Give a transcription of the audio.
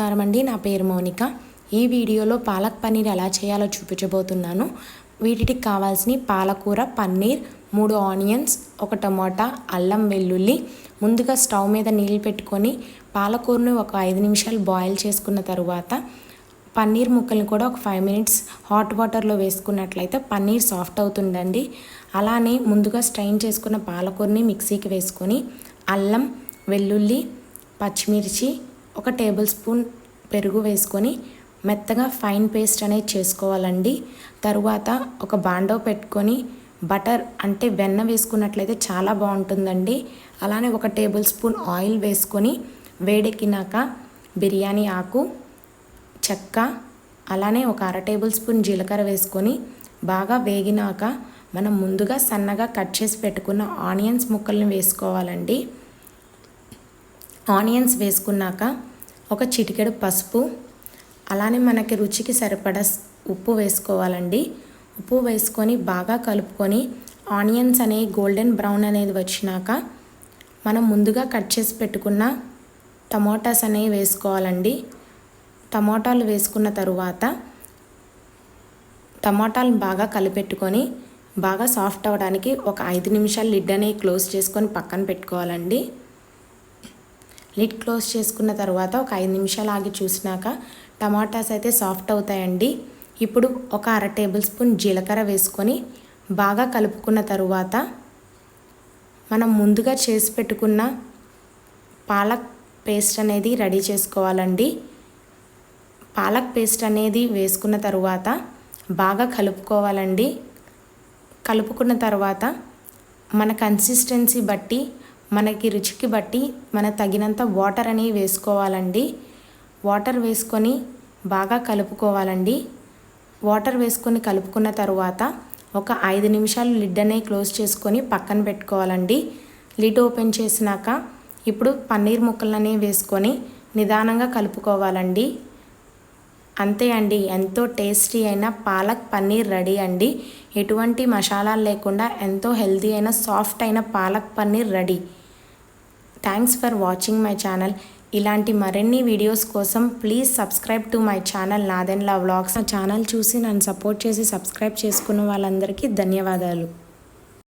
నమస్కారం అండి. నా పేరు మౌనిక. ఈ వీడియోలో పాలక్ పన్నీర్ ఎలా చేయాలో చూపించబోతున్నాను. వీటికి కావాల్సిన పాలకూర పన్నీర్ మూడు ఆనియన్స్ ఒక టమాటా అల్లం వెల్లుల్లి ముందుగా స్టవ్ మీద నీళ్ళు పెట్టుకొని పాలకూరను ఒక ఐదు నిమిషాలు బాయిల్ చేసుకున్న తర్వాత పన్నీర్ ముక్కల్ని కూడా ఒక ఫైవ్ మినిట్స్ హాట్ వాటర్లో వేసుకున్నట్లయితే పన్నీర్ సాఫ్ట్ అవుతుందండి. అలానే ముందుగా స్ట్రైన్ చేసుకున్న పాలకూరని మిక్సీకి వేసుకొని అల్లం వెల్లుల్లి పచ్చిమిర్చి ఒక టేబుల్ స్పూన్ పెరుగు వేసుకొని మెత్తగా ఫైన్ పేస్ట్ అనేది చేసుకోవాలండి. తరువాత ఒక బాండో పెట్టుకొని బటర్ అంటే వెన్న వేసుకున్నట్లయితే చాలా బాగుంటుందండి. అలానే ఒక టేబుల్ స్పూన్ ఆయిల్ వేసుకొని వేడెక్కినాక బిర్యానీ ఆకు చెక్క అలానే ఒక అర టేబుల్ స్పూన్ జీలకర్ర వేసుకొని బాగా వేగినాక మనం ముందుగా సన్నగా కట్ చేసి పెట్టుకున్న ఆనియన్స్ ముక్కల్ని వేసుకోవాలండి. ఆనియన్స్ వేసుకున్నాక ఒక చిటికెడు పసుపు అలానే మనకి రుచికి సరిపడా ఉప్పు వేసుకోవాలండి. ఉప్పు వేసుకొని బాగా కలుపుకొని ఆనియన్స్ అనేవి గోల్డెన్ బ్రౌన్ అనేది వచ్చినాక మనం ముందుగా కట్ చేసి పెట్టుకున్న టమోటాస్ అనేవి వేసుకోవాలండి. టమోటాలు వేసుకున్న తరువాత టమోటాలు బాగా కలిపెట్టుకొని బాగా సాఫ్ట్ అవ్వడానికి ఒక ఐదు నిమిషాలు లిడ్ అనేవి క్లోజ్ చేసుకొని పక్కన పెట్టుకోవాలండి. లిడ్ క్లోజ్ చేసుకున్న తర్వాత ఒక ఐదు నిమిషాలు ఆగి చూసినాక టమాటాస్ అయితే సాఫ్ట్ అవుతాయండి. ఇప్పుడు ఒక అర టేబుల్ స్పూన్ జీలకర్ర వేసుకొని బాగా కలుపుకున్న తరువాత మనం ముందుగా చేసి పెట్టుకున్న పాలక్ పేస్ట్ అనేది రెడీ చేసుకోవాలండి. పాలక్ పేస్ట్ అనేది వేసుకున్న తరువాత బాగా కలుపుకోవాలండి. కలుపుకున్న తర్వాత మన కన్సిస్టెన్సీ బట్టి మనకి రుచికి బట్టి మన తగినంత వాటర్ అనేవి వేసుకోవాలండి. వాటర్ వేసుకొని బాగా కలుపుకోవాలండి. వాటర్ వేసుకొని కలుపుకున్న తరువాత ఒక ఐదు నిమిషాలు లిడ్ అనేవి క్లోజ్ చేసుకొని పక్కన పెట్టుకోవాలండి. లిడ్ ఓపెన్ చేసినాక ఇప్పుడు పన్నీర్ ముక్కలనే వేసుకొని నిదానంగా కలుపుకోవాలండి. అంతే అండి ఎంతో టేస్టీ అయిన పాలక్ పన్నీర్ రెడీ అండి. ఎటువంటి మసాలాలు లేకుండా ఎంతో హెల్తీ అయిన సాఫ్ట్ అయిన palak paneer ready. Thanks for watching my channel ఇలాంటి మరిన్ని వీడియోస్ కోసం please subscribe to my channel Nadella vlogs నా ఛానల్ చూసి నన్ను సపోర్ట్ చేసి సబ్స్క్రైబ్ చేసుకున్న వాళ్ళందరికీ ధన్యవాదాలు.